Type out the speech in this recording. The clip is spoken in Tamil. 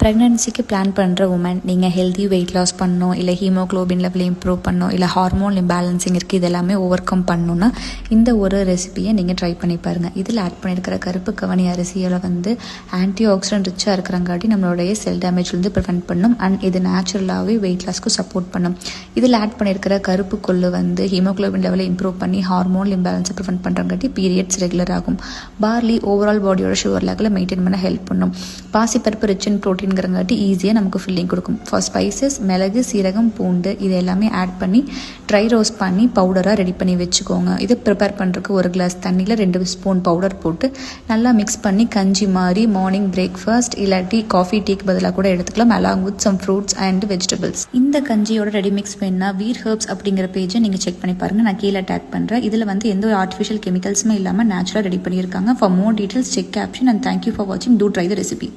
ப்ரெக்னன்சிக்கு பிளான் பண்ணுற உமன் நீங்கள் ஹெல்தி வெயிட் லாஸ் பண்ணணும் இல்லை ஹீமோக்ளோபின் லெவல் இம்ப்ரூவ் பண்ணணும் இல்லை ஹார்மோன் இம்பேலன்சிங் இருக்குது இதெல்லாமே ஓவர் கம் பண்ணணுன்னா இந்த ஒரு ரெசிபியை நீங்கள் ட்ரை பண்ணி பாருங்கள் இதில் ஆட் பண்ணியிருக்கிற கருப்பு கவனி அரிசியில் வந்து ஆன்டி ஆக்சிடென்ட் ரிச்சாக இருக்கிறங்காட்டி நம்மளுடைய செல் டேமேஜ்லேருந்து ப்ரிவெண்ட் பண்ணும் அண்ட் இது நேச்சுரலாகவே வெயிட் லாஸ்க்கு சப்போர்ட் பண்ணும். இதில் ஆட் பண்ணியிருக்கிற கருப்பு கொள்ளு வந்து ஹீமோக்ளோபின் லெவலை இம்ப்ரூவ் பண்ணி ஹார்மோன் இம்பேலன்ஸை ப்ரிவெண்ட் பண்ணுறங்காட்டி பீரியட்ஸ் ரெகுலர் ஆகும். பார்லி ஓவரால் பாடியோட சுகர் லெவலை மெயின்டைன் பண்ண ஹெல்ப் பண்ணும். பாசிப்பருப்பு ரிச் இன் அப்படிங்கிறங்காட்டி ஈஸியாக நமக்கு ஃபில்லிங் கொடுக்கும். ஃபார் ஸ்பைசஸ் மிளகு சீரகம் பூண்டு இது எல்லாமே ஆட் பண்ணி ட்ரை ரோஸ்ட் பண்ணி பவுடராக ரெடி பண்ணி வச்சுக்கோங்க. இதை ப்ரிப்பேர் பண்ணுறதுக்கு ஒரு கிளாஸ் தண்ணியில் ரெண்டு ஸ்பூன் பவுடர் போட்டு நல்லா மிக்ஸ் பண்ணி கஞ்சி மாதிரி மார்னிங் பிரேக்ஃபாஸ்ட் இல்லாட்டி காஃபி டீக்கு பதிலாக கூட எடுத்துக்கலாம். Along with some fruits and vegetables இந்த கஞ்சியோட ரெடி மிக்ஸ் வேணுன்னா வீர் ஹெர்ப்ஸ் அப்படிங்கிற பேஜை நீங்கள் செக் பண்ணி பாருங்கள் நான் கீழே டேக் பண்ணுறேன் இதில் வந்து எந்த ஒரு ஆர்டிஃபிஷியல் கெமிக்கல்ஸுமே இல்லாமல் நேச்சுரலாக ரெடி பண்ணியிருக்காங்க. For more details check caption and thank you for வாட்சிங் டூ ட்ரை த ரெசிபி